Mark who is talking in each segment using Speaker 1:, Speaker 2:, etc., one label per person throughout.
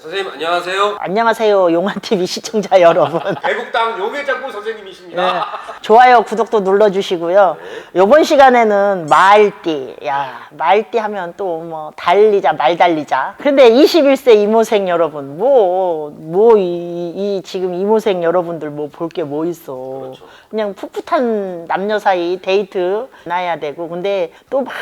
Speaker 1: 선생님 안녕하세요.
Speaker 2: 안녕하세요 용한TV 시청자 여러분
Speaker 1: 대국당 용해장군 선생님이십니다.
Speaker 2: 네. 좋아요 구독도 눌러주시고요 요번 시간에는 말띠 야 말띠 하면 또 뭐 달리자 말 달리자 근데 21세 이모생 여러분 뭐뭐이 지금 이모생 여러분들 뭐 볼 게 뭐 있어
Speaker 1: 그렇죠.
Speaker 2: 그냥 풋풋한 남녀 사이 데이트 나야 되고 근데 또 막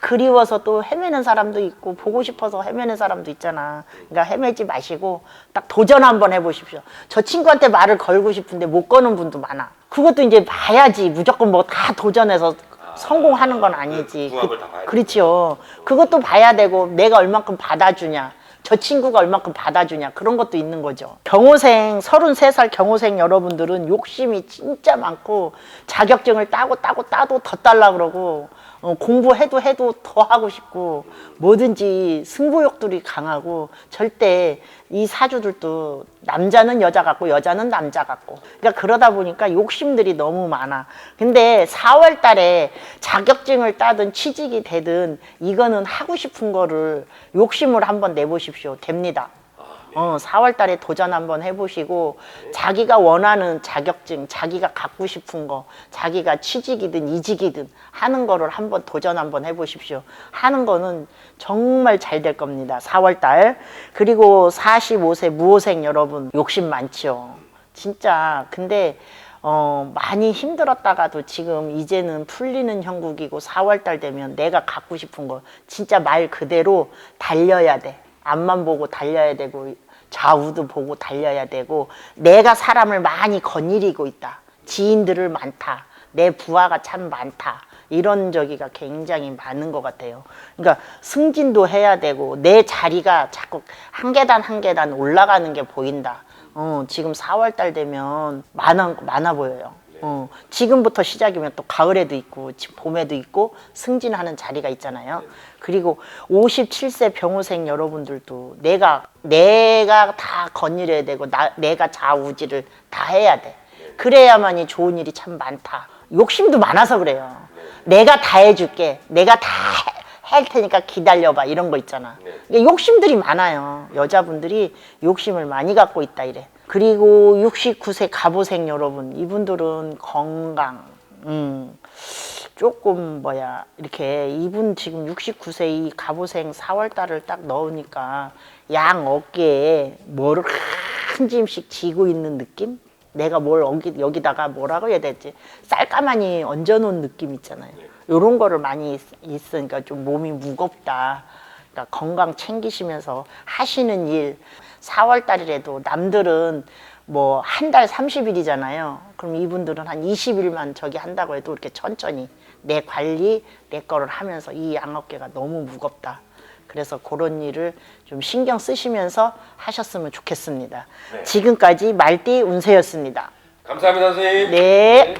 Speaker 2: 그리워서 또 헤매는 사람도 있고 보고 싶어서 헤매는 사람도 있잖아 그러니까 헤매 지 마시고 딱 도전 한번 해보십시오. 저 친구한테 말을 걸고 싶은데 못 거는 분도 많아. 그것도 이제 봐야지. 무조건 뭐 다 도전해서 성공하는 건 아니지.
Speaker 1: 그 봐야
Speaker 2: 그렇죠 그것도 봐야 되고 내가 얼만큼 받아주냐 저 친구가 얼만큼 받아주냐 그런 것도 있는 거죠. 경호생 33살 경호생 여러분들은 욕심이 진짜 많고 자격증을 따고 따고 따도 더 딸라 그러고 어, 공부해도 해도 더 하고 싶고 뭐든지 승부욕들이 강하고 절대 이 사주들도 남자는 여자 같고 여자는 남자 같고. 그러니까 그러다 보니까 욕심들이 너무 많아. 근데 4월 달에 자격증을 따든 취직이 되든 이거는 하고 싶은 거를 욕심을 한번 내보십시오. 됩니다 어, 4월 달에 도전 한번 해보시고 자기가 원하는 자격증, 자기가 갖고 싶은 거, 자기가 취직이든 이직이든 하는 거를 한번 도전 한번 해보십시오. 하는 거는 정말 잘 될 겁니다. 4월 달. 그리고 45세 무호생 여러분 욕심 많죠. 진짜. 근데 어, 많이 힘들었다가도 지금 이제는 풀리는 형국이고 4월 달 되면 내가 갖고 싶은 거 진짜 말 그대로 달려야 돼. 앞만 보고 달려야 되고 좌우도 보고 달려야 되고 내가 사람을 많이 거느리고 있다. 지인들을 많다. 내 부하가 참 많다. 이런 저기가 굉장히 많은 것 같아요. 그러니까 승진도 해야 되고 내 자리가 자꾸 한 계단 한 계단 올라가는 게 보인다. 어, 지금 4월 달 되면 많아, 많아 보여요. 어, 지금부터 시작이면 또 가을에도 있고 지금 봄에도 있고 승진하는 자리가 있잖아요. 그리고 57세 병호생 여러분들도 내가 내가 다 거느려야 되고 나, 내가 좌우지를 다 해야 돼. 그래야만이 좋은 일이 참 많다. 욕심도 많아서 그래요. 내가 다 해줄게. 내가 다 할 테니까 기다려봐. 이런 거 있잖아. 이게 욕심들이 많아요. 여자분들이 욕심을 많이 갖고 있다 이래. 그리고 69세 갑오생 여러분, 이분들은 건강, 음, 조금 뭐야 이렇게 이분 지금 69세 이 갑오생 4월 달을 딱 넣으니까 양 어깨에 뭐를 한 짐씩 지고 있는 느낌? 내가 뭘 여기, 여기다가 뭐라고 해야 되지? 쌀가마니 얹어놓은 느낌 있잖아요. 요런 거를 많이 있- 있으니까 좀 몸이 무겁다. 그러니까 건강 챙기시면서 하시는 일 4월 달이라도 남들은 뭐 한 달 30일이잖아요. 그럼 이분들은 한 20일만 저기 한다고 해도 이렇게 천천히 내 관리 내 거를 하면서 이 양어깨가 너무 무겁다. 그래서 그런 일을 좀 신경 쓰시면서 하셨으면 좋겠습니다. 지금까지 말띠 운세였습니다.
Speaker 1: 감사합니다 선생님.
Speaker 2: 네.